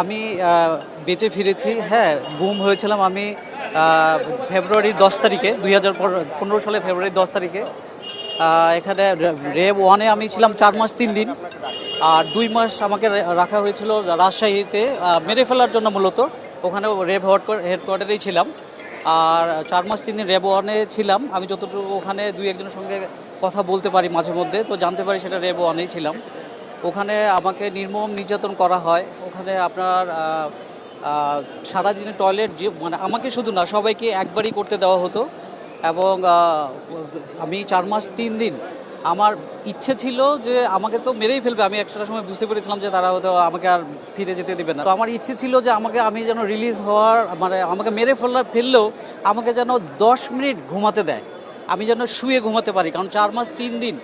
আমি বেঁচে ফিরেছি। হ্যাঁ গুম হয়েছিলাম আমি আহ, ফেব্রুয়ারি দশ তারিখে দুই হাজার পনেরো সালে ফেব্রুয়ারি দশ তারিখে। এখানে রেব ওয়ানে আমি ছিলাম চার মাস তিন দিন। আর দুই মাস আমাকে রাখা হয়েছিল রাজশাহীতে মেরে ফেলার জন্য মূলত। ওখানে রেব হেডকোয়ার্টারেই ছিলাম। আর চার মাস তিন দিন রেব ওয়ানে ছিলাম। আমি যতটুকু ওখানে দুই একজনের সঙ্গে কথা বলতে পারি মাঝে মধ্যে তো জানতে পারি সেটা রেব ওয়ানেই ছিলাম। ওখানে আমাকে নির্মম নির্যাতন করা হয়। ওখানে আপনার সারাদিনে টয়লেট যে মানে আমাকে শুধু না, সবাইকে একবারই করতে দেওয়া হতো। এবং আমি চার মাস তিন দিন, আমার ইচ্ছে ছিল যে আমাকে তো মেরেই ফেলবে। আমি একটা সময় বুঝতে পেরেছিলাম যে তারা হয়তো আমাকে আর ফিরে যেতে দেবে না। তো আমার ইচ্ছে ছিল যে আমাকে, আমি যেন রিলিজ হওয়ার মানে আমাকে মেরে ফেলা, ফেললেও আমাকে যেন দশ মিনিট ঘুমাতে দেয়। আমি যেন শুয়ে ঘুমাতে পারি, কারণ চার মাস তিন দিন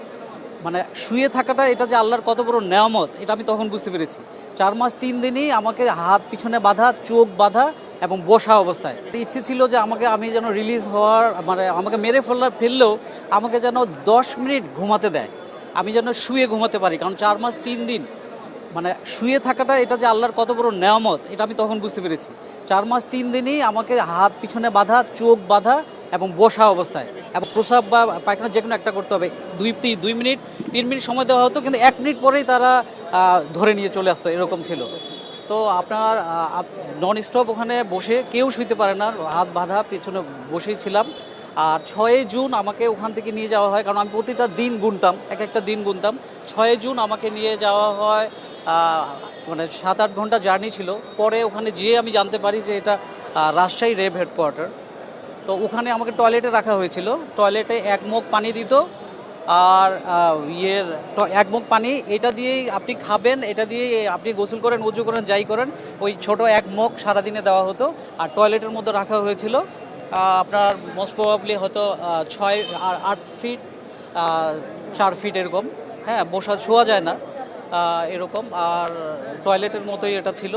মানে শুয়ে থাকাটা এটা যে আল্লাহর কত বড় নেয়ামত, এটা আমি তখন বুঝতে পেরেছি। চার মাস, তিন দিনই আমাকে হাত পিছনে বাঁধা, চোখ বাঁধা এবং বসা অবস্থায়। ইচ্ছে ছিল যে আমাকে, আমি যেন রিলিজ হওয়ার মানে আমাকে মেরে ফেলা ফেললেও আমাকে যেন দশ মিনিট ঘুমাতে দেয়। আমি যেন শুয়ে ঘুমাতে পারি, কারণ চার মাস, তিন দিন মানে শুয়ে থাকাটা এটা যে আল্লাহর কত বড় নেয়ামত, এটা আমি তখন বুঝতে পেরেছি। চার মাস, তিন দিনই আমাকে হাত পিছনে বাঁধা, চোখ বাঁধা এবং বসা অবস্থায়। এবং প্রসাব বা পায়খানা যে কোনো একটা করতে হবে। দুই দুই মিনিট, তিন মিনিট সময় দেওয়া হতো, কিন্তু এক মিনিট পরেই তারা ধরে নিয়ে চলে আসতো, এরকম ছিল। তো আপনার নন স্টপ ওখানে বসে কেউ শুইতে পারে না, হাত বাঁধা, পেছনে বসেই ছিলাম। আর ছয়ই জুন আমাকে ওখান থেকে নিয়ে যাওয়া হয়, কারণ আমি প্রতিটা দিন গুনতাম, এক একটা দিন গুনতাম। ছয়ই জুন আমাকে নিয়ে যাওয়া হয় মানে সাত আট ঘণ্টা জার্নি ছিল। পরে ওখানে যেয়ে আমি জানতে পারি যে এটা রাজশাহী রেব হেডকোয়ার্টার। তো ওখানে আমাকে টয়লেটে রাখা হয়েছিল। টয়লেটে এক মুখ পানি দিত আর ইয়ের এক মুখ পানি, এটা দিয়েই আপনি খাবেন, এটা দিয়ে আপনি গোসল করেন, উজু করেন, যাই করেন, ওই ছোট এক মুখ সারাদিনে দেওয়া হতো। আর টয়লেটের মধ্যে রাখা হয়েছিল আপনার মোস্ট প্রবাবলি হয়তো ছয় আর আট ফিট চার ফিট এরকম। হ্যাঁ বসা ছোঁয়া যায় না এরকম। আর টয়লেটের মতোই এটা ছিল।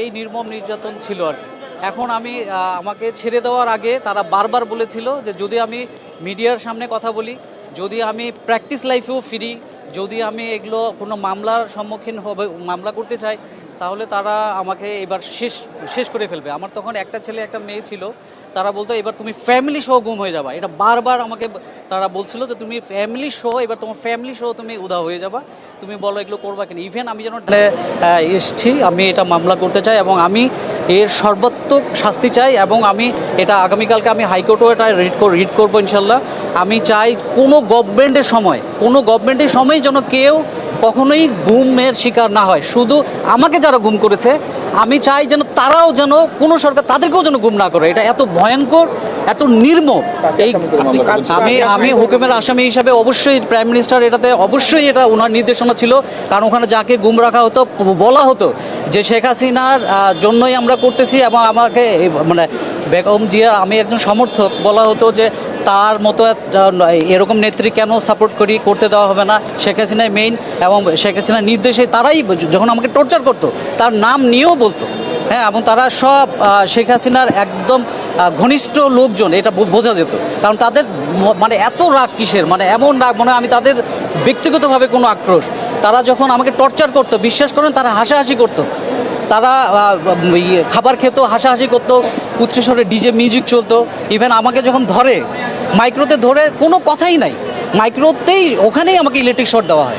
এই নির্মম নির্যাতন ছিল আর কি। এখন আমি আমাকে ছেড়ে দেওয়ার আগে তারা বারবার বলেছিল যে যদি আমি মিডিয়ার সামনে কথা বলি, যদি আমি প্র্যাকটিস লাইফেও ফিরি, যদি আমি এগুলো কোনো মামলার সম্মুখীন হবে, মামলা করতে চাই, তাহলে তারা আমাকে এবার শেষ শেষ করে ফেলবে। আমার তখন একটা ছেলে, একটা মেয়ে ছিল তারা বলতো, এবার তুমি ফ্যামিলি সহ গুম হয়ে যাবা। এটা বারবার আমাকে তারা বলছিল যে, তুমি ফ্যামিলি সহ এবার তোমার ফ্যামিলি সহ তুমি উদা হয়ে যাবা। তুমি বলো এগুলো করবা কিনা। ইভেন আমি যেন এসছি, আমি এটা মামলা করতে চাই এবং আমি এর সর্বাত্মক শাস্তি চাই এবং আমি এটা আগামীকালকে আমি হাইকোর্টেও এটা রিড রিড করব ইনশাল্লাহ। আমি চাই কোনো গভর্নমেন্টের সময়, কোনো গভর্নমেন্টের সময় যেন কেউ কখনোই গুমের শিকার না হয়। শুধু আমাকে যারা গুম করেছে আমি চাই যেন তারাও যেন কোনো সরকার তাদেরকেও যেন গুম না করে। এটা এত ভয়ঙ্কর, এত নির্মম এই আমি আমি হুকুমের আসামি হিসাবে অবশ্যই প্রাইম মিনিস্টার এটাতে অবশ্যই এটা ওনার নির্দেশনা ছিল। কারণ ওখানে যাকে গুম রাখা হতো, বলা হতো যে শেখ হাসিনার জন্যই আমরা করতেছি এবং আমাকে মানে বেগম জিয়ার আমি একজন সমর্থক, বলা হতো যে তার মতো এরকম নেত্রী কেন সাপোর্ট করি, করতে দেওয়া হবে না? শেখ হাসিনাই মেইন এবং শেখ হাসিনার নির্দেশে তারাই যখন আমাকে টর্চার করতো, তার নাম নিয়েও বলতো। হ্যাঁ এবং তারা সব শেখ হাসিনার একদম ঘনিষ্ঠ লোকজন, এটা বোঝা যেত। কারণ তাদের মানে এত রাগ কিসের? মানে এমন রাগ, মনে আমি তাদের ব্যক্তিগতভাবে কোনো আক্রোশ। তারা যখন আমাকে টর্চার করতো, বিশ্বাস করেন, তারা হাসাহাসি করতো। তারা ইয়ে, খাবার খেত হাসাহাসি করতো উচ্চস্বরে ডিজে মিউজিক চলতো। ইভেন আমাকে যখন ধরে মাইক্রোতে ধরে কোনো কথাই নাই। মাইক্রোতেই ওখানেই আমাকে ইলেকট্রিক শর্ট দেওয়া হয়।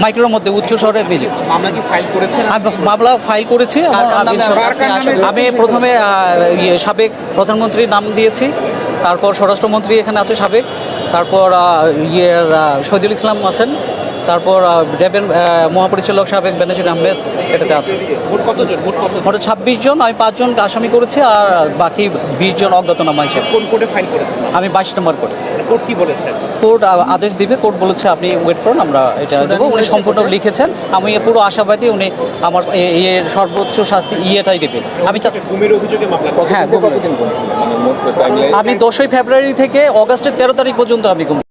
মাইক্রোর মধ্যে উচ্চস্বরে মিউজিক মামলা কি ফাইল করেছেন মামলা ফাইল করেছি। আমি- প্রথমে ইয়ে সাবেক প্রধানমন্ত্রীর নাম দিয়েছি। তারপর স্বরাষ্ট্রমন্ত্রী এখানে আছে সাবেক। তারপর আহ, শহীদুল ইসলাম আছেন। তারপর ডেবেন মহাপরিচালক সাবেক বেনজির আহমেদ এটাতে আছে। মোট কতজন? মোট কত মোট ছাব্বিশ জন আমি পাঁচজন আসামি করেছি আর বাকি বিশ জন অজ্ঞাতনামা হিসেবে। কোন কোর্টে ফাইল করেছেন? আমি বাইশ নম্বর করে কোর্ট কি বলেছে? কোর্ট আদেশ দিবে কোর্ট বলেছে আপনি ওয়েট করুন আমরা এটা দেবো। উনি সম্পূর্ণ লিখেছেন। আমি পুরো আশাবাদী উনি আমার এর সর্বোচ্চ শাস্তি ইয়েটাই দেবে। আমি চাচ্ছি অভিযোগে হ্যাঁ, মানে আমি দশই ফেব্রুয়ারি থেকে অগাস্টের তেরো তারিখ পর্যন্ত আমি গুম